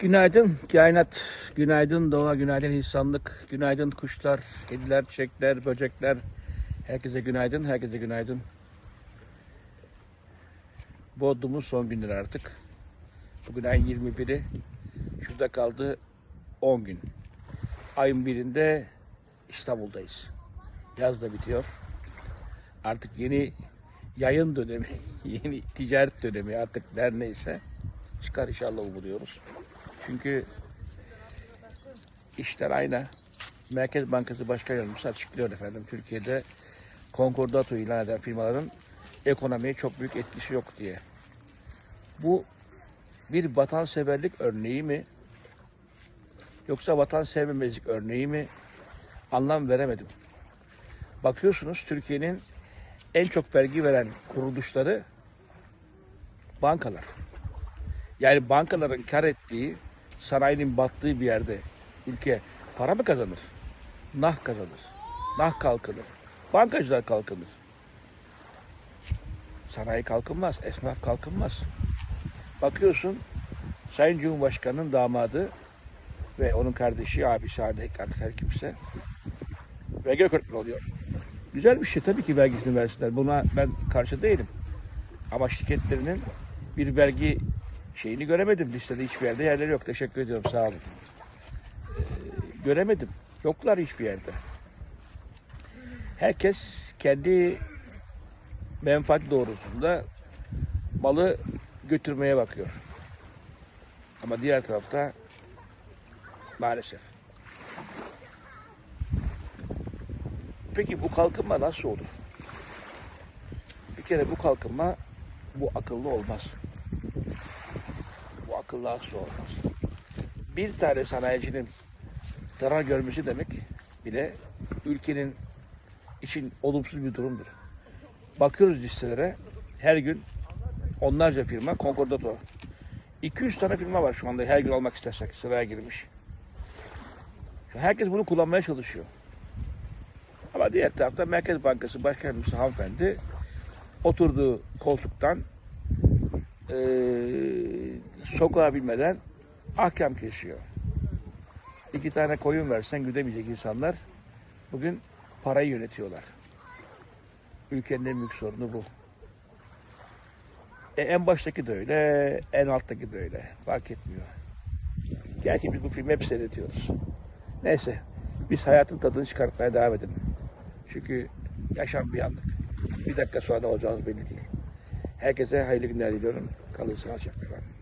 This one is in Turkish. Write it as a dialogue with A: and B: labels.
A: Günaydın kainat, günaydın doğa, günaydın insanlık, günaydın kuşlar, kediler, çiçekler, böcekler. Herkese günaydın, herkese günaydın. Bodrum'un son günleri artık. Bugün ayın 21'i. Şurada kaldı 10 gün. Ayın birinde İstanbul'dayız. Yaz da bitiyor. Artık yeni yayın dönemi, yeni ticaret dönemi artık her neyse çıkar inşallah umuyoruz. Çünkü işler aynı. Merkez Bankası Başkan Yardımcısı açıklıyor efendim. Türkiye'de konkordato ilan eden firmaların ekonomiye çok büyük etkisi yok diye. Bu bir vatanseverlik örneği mi? Yoksa vatansevermezlik örneği mi? Anlam veremedim. Bakıyorsunuz Türkiye'nin en çok vergi veren kuruluşları bankalar. Yani bankaların kar ettiği, sanayinin battığı bir yerde ülke para mı kazanır? Nah kazanır. Nah kalkınır. Bankacılar kalkınır. Sanayi kalkınmaz, esnaf kalkınmaz. Bakıyorsun Sayın Cumhurbaşkanı'nın damadı ve onun kardeşi, abisi, artık her kimse vergi öğretmeni oluyor. Güzel bir şey tabii ki vergisini versinler. Buna ben karşı değilim. Ama şirketlerinin bir vergi şeyini göremedim. Listede hiçbir yerde yerleri yok. Teşekkür ediyorum. Sağ olun. Ee, göremedim. Yoklar hiçbir yerde. Herkes kendi menfaat doğrultusunda malı götürmeye bakıyor. Ama diğer tarafta maalesef. Peki bu kalkınma nasıl olur? Bir kere bu kalkınma bu akıllı olmaz. Akıllı olmaz. Bir tane sanayicinin zarar görmesi demek bile ülkenin için olumsuz bir durumdur. Bakıyoruz listelere her gün onlarca firma Concordato. 200 tane firma var şu anda her gün almak istersek sıraya girmiş. Herkes bunu kullanmaya çalışıyor. Ama diğer tarafta Merkez Bankası Başkan Yardımcısı hanımefendi oturduğu koltuktan eee sokağa bilmeden ahkam kesiyor. İki tane koyun versen güdemeyecek insanlar bugün parayı yönetiyorlar. Ülkenin en büyük sorunu bu. E, en baştaki de öyle, en alttaki de öyle. Fark etmiyor. Gerçi biz bu filmi hep seyrediyoruz. Neyse, biz hayatın tadını çıkartmaya devam edelim. Çünkü yaşam bir anlık. Bir dakika sonra ne olacağımız belli değil. Herkese hayırlı günler diliyorum. Kalın sağlıcakla efendim.